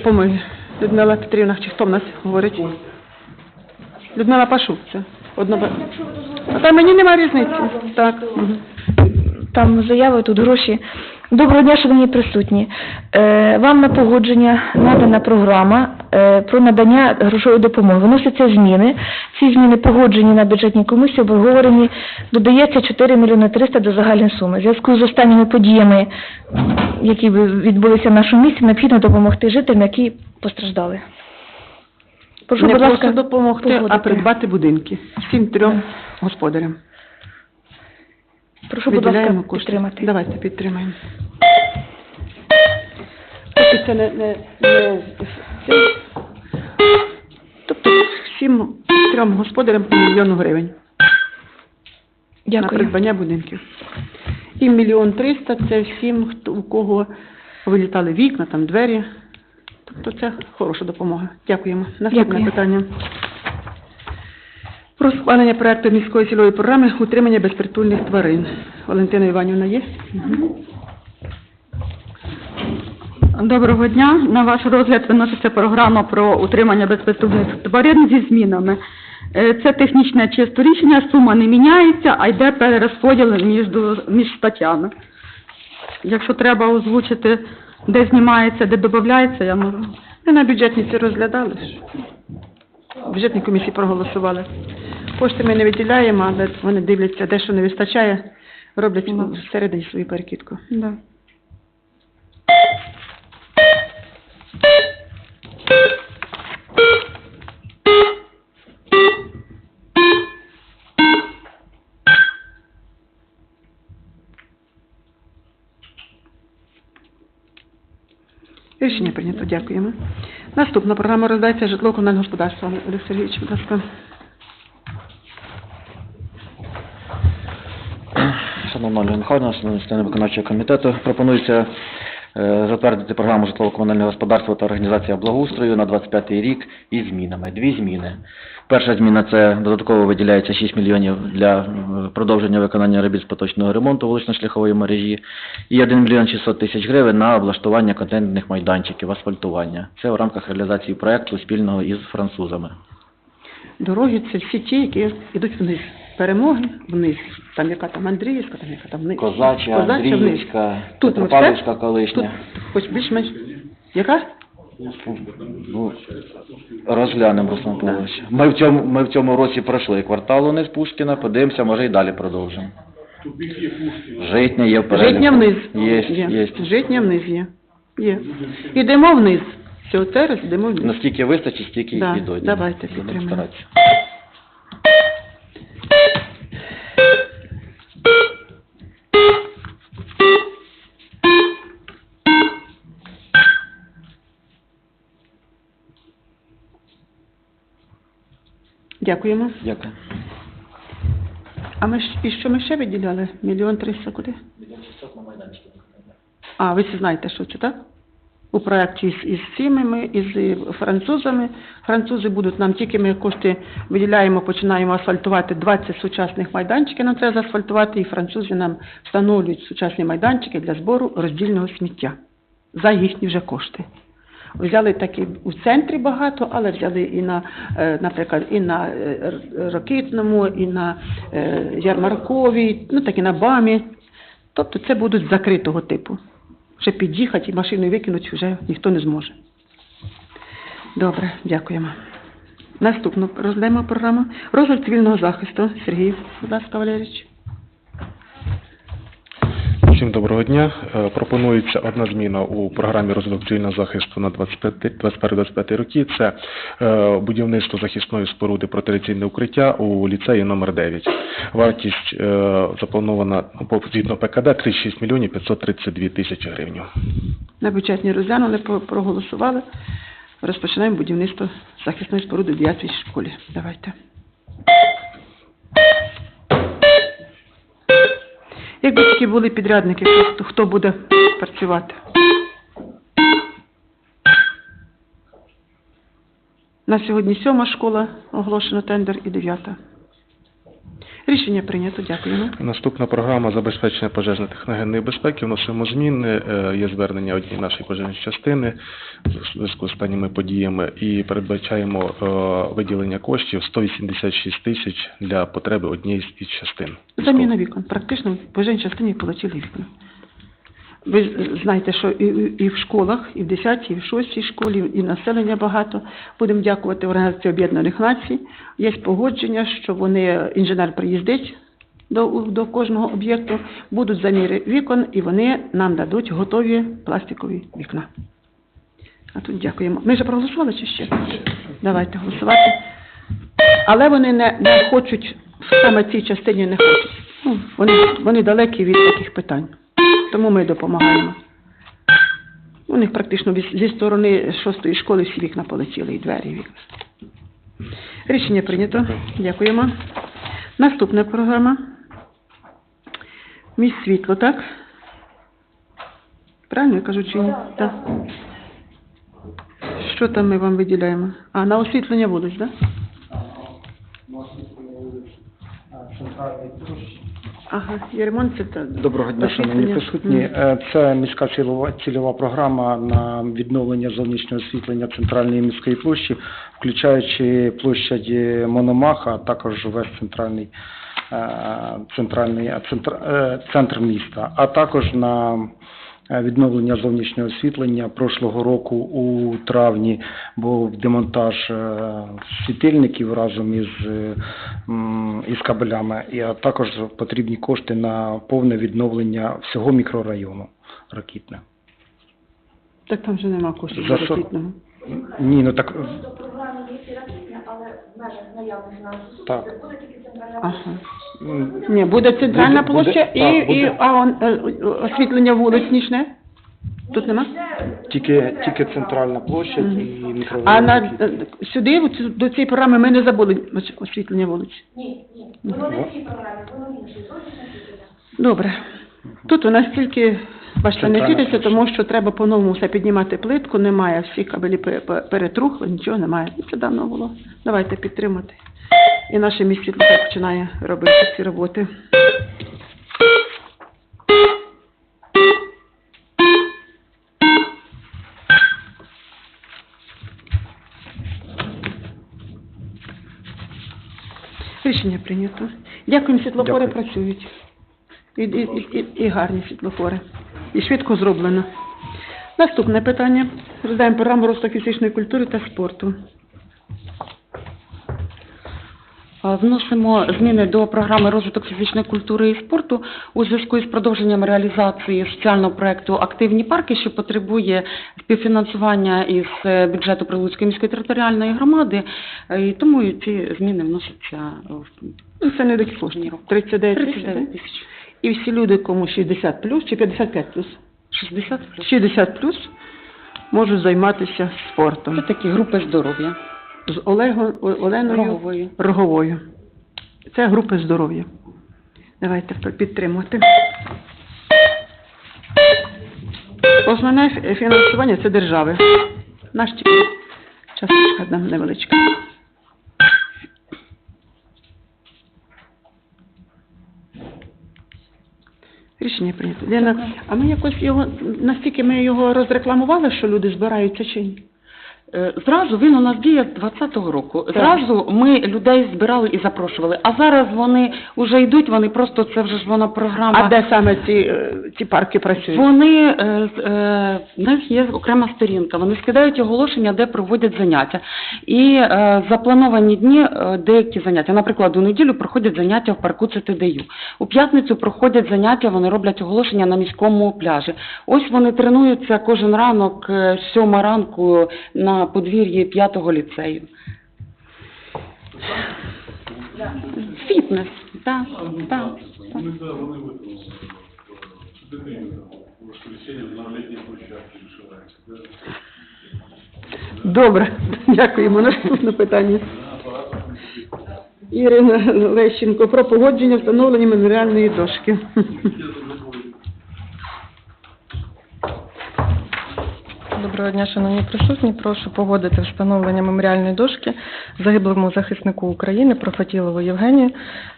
Допомоги. Людмила Петрівна, чи хто в нас говорить? Людмила Пашук, це одна. та мені немає різниці. Так. Там заяви, тут гроші. Доброго дня, шановні присутні. Е, вам на погодження надана програма про надання грошової допомоги. Виносяться зміни. Ці зміни погоджені на бюджетній комісії, обговорені. Додається 4 мільйони 300 до загальної суми. В зв'язку з останніми подіями, які відбулися в нашому місті, необхідно допомогти жителям, які постраждали. Прошу, Не будь просто ласка, допомогти, а погодити. придбати будинки. Всім трьом господарям. Прошу, будь ласка, Виділяємо кошти. підтримати. Давайте підтримаємо. Тобто це не, не, не це, всім трьом господарям по мільйону гривень на придбання будинків. І мільйон триста це всім, хто у кого вилітали вікна, там двері. Тобто це хороша допомога. Дякуємо. Наступне Дякую. питання. Про схвалення проекту міської цільової програми утримання безпритульних тварин. Валентина Іванівна є? Доброго дня. На ваш розгляд виноситься програма про утримання безпритульних тварин зі змінами. Е, Це технічне чисто рішення, сума не міняється, а йде перерозподіл між, між статтями. Якщо треба озвучити, де знімається, де додається, я можу. Ми на бюджетній це розглядали. В бюджетній комісії проголосували. Кошти ми не виділяємо, але вони дивляться, де що не вистачає, роблять Ну. всередині свою перекидку. Да. Рішення прийнято, дякуємо. Наступна програма роздається житло комунального господарства. Олег Сергійович, будь ласка. Шановна Ольга Михайловна, шановні члени виконавчого комітету, пропонується затвердити програму житлово-комунального господарства та організація благоустрою на 25 рік із змінами. Дві зміни. Перша зміна це додатково виділяється 6 мільйонів для е, продовження виконання робіт з поточного ремонту вулично-шляхової мережі і 1 мільйон 600 тисяч гривень на облаштування контентних майданчиків, асфальтування. Це в рамках реалізації проекту спільного із французами. Дороги це всі ті, які йдуть вниз. Перемоги вниз. Там яка там Андріївська, там яка там вниз. Козача, Козача вниз. Андріївська, Тут ми Петропавлівська все- колишня. Тут хоч більш-менш. Яка? Ну, розглянемо, Руслан Павлович. Ми в цьому, ми в цьому році пройшли квартал униз Пушкіна, подивимося, може і далі продовжимо. Житня є в переліку. Житня вниз. Є, є. Житня вниз є. Є. Ідемо вниз. Все, зараз йдемо вниз. Наскільки вистачить, стільки Да, і дойдемо. давайте підтримаємо. Дякуємо. Дякую. А ми ж і що ми ще виділяли? Мільйон триста куди? А, ви всі знаєте, що це, так? У проєкті із, із цими ми, із е, французами. Французи будуть нам тільки ми кошти виділяємо, починаємо асфальтувати 20 сучасних майданчиків. Нам треба заасфальтувати, і французи нам встановлюють сучасні майданчики для збору роздільного сміття за їхні вже кошти. Взяли такі у центрі багато, але взяли і на, е, наприклад, і на е, Р- Ракитному, і на е, Ярмарковій, ну так і на БАМі. Тобто це будуть закритого типу. Вже під'їхати і машину викинути вже ніхто не зможе. Добре, дякуємо. Наступну розглядаємо програму. Розвиток цивільного захисту. Сергій, будь ласка, Валерійович. Всім доброго дня. Е, Пропонується одна зміна у програмі розвитку цивільного захисту на 21-25 роки. Це е, будівництво захисної споруди протираційне укриття у ліцеї номер 9. Вартість е, запланована згідно ПКД 36 мільйонів 532 тисячі гривень. На бюджетні розглянули, про- проголосували. Розпочинаємо будівництво захисної споруди в 9 школі. Давайте. Якби такі були підрядники, хто, хто буде працювати? На сьогодні сьома школа, оголошено тендер і дев'ята. Рішення прийнято. Дякуємо. Наступна програма забезпечення пожежно-техногенної безпеки. Вносимо зміни. Е, Є звернення однієї нашої пожежної частини в зв'язку з останніми подіями і передбачаємо е, виділення коштів 186 тисяч для потреби однієї з частин. Заміна вікон. Практично в пожежній частині полетіли вікна. Ви знаєте, що і, і- в школах, і в 10-й, і в 6-й школі, і населення багато. Будемо дякувати Організації Об'єднаних Націй. Є погодження, що вони, інженер приїздить до, до кожного об'єкту, будуть заміри вікон, і вони нам дадуть готові пластикові вікна. А тут дякуємо. Ми вже проголосували чи ще? Давайте голосувати. Але вони не, не хочуть, саме цій частині не хочуть. Ну, вони, вони далекі від таких питань. Тому ми допомагаємо. У них практично зі сторони шостої школи всі вікна полетіли, і двері, і вікна. Рішення прийнято. Дякуємо. Наступна програма. Міст світло, так? Правильно я кажу чи ні? Так. Що там ми вам виділяємо? А, на освітлення вулиць, так? Ага, і ремонт це та- Доброго дня, шановні присутні. Е, Це міська цільова, цільова програма на відновлення зовнішнього освітлення центральної міської площі, включаючи площаді Мономаха, а також весь центральний, е, центральний е, центр, е, центр міста, а також на е, відновлення зовнішнього освітлення прошлого року у травні був демонтаж е, світильників разом із, е, із кабелями, і а також потрібні кошти на повне відновлення всього мікрорайону Ракітне. Так там вже нема коштів За освітленого. Ні, ну так але в межах наявних фінансових Так. ресурсів буде тільки центральна Ага. м, Ні, буде центральна Буде- буде- площа і, так, і буде. а, он, е, освітлення вулиць нічне? Тут нема? тільки, тільки центральна площа і мікрорайон. А на, е, сюди, цю- до цієї програми, ми не забули освітлення вулиць. Ні, ні. Воно не в цій програмі, воно в іншій. Зовнішнє освітлення. Добре. Тут у нас тільки, бачите, не світиться, тому що треба по-новому все піднімати плитку, немає, всі кабелі пе- пе- перетрухли, нічого немає. Це давно було. Давайте підтримати. І наше місце починає робити ці роботи. Рішення прийнято. Дякуємо, світлофори Дякую. працюють. І, і, і, і гарні світлофори. І швидко зроблено. Наступне питання. Розглядаємо програму розвитку фізичної культури та спорту. Вносимо зміни до програми розвиток фізичної культури і спорту у зв'язку із продовженням реалізації соціального проекту Активні парки, що потребує співфінансування із е, бюджету Прилуцької міської територіальної громади. Е, І тому ці зміни вносяться в Ну, це не такі. 39 тисяч. 39 тисяч. І всі люди, кому 60 плюс чи 55 плюс, 60 плюс. 60 плюс можуть займатися Це спортом. такі групи здоров'я. З Олегом, Оленою Роговою. Роговою. Це групи здоров'я. Давайте підтримувати. Основне фінансування це держави. Наш тільки часточка нам невеличка. Рішення прийнято. Лена, а ми якось його настільки ми його розрекламували, що люди збираються чи ні? Е, Зразу він у нас діє з 20-го року. Так. Зразу ми людей збирали і запрошували. А зараз вони вже йдуть, вони просто це вже ж вона програма. А де саме ці, е, ці парки працюють? Вони е, е, в них є окрема сторінка. Вони скидають оголошення, де проводять заняття. І е, заплановані дні деякі заняття. Наприклад, у неділю проходять заняття в парку ЦТДЮ. У п'ятницю проходять заняття, вони роблять оголошення на міському пляжі. Ось вони тренуються кожен ранок, сьома ранку на подвір'ї п'ятого ліцею. Фітнес, так, так. так. Добре, дякуємо. Наступне питання. Ірина Лещенко про погодження встановлення меморіальної дошки. Доброго дня, шановні присутні. Прошу погодити встановлення меморіальної дошки загиблому захиснику України Профатілову Євгенію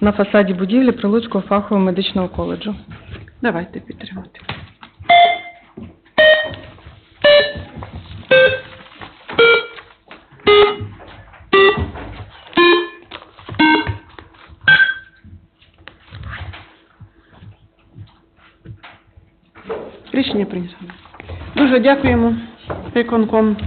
на фасаді будівлі Прилуцького фахового медичного коледжу. Давайте підтримати. Рішення прийнято. Дуже дякуємо con, con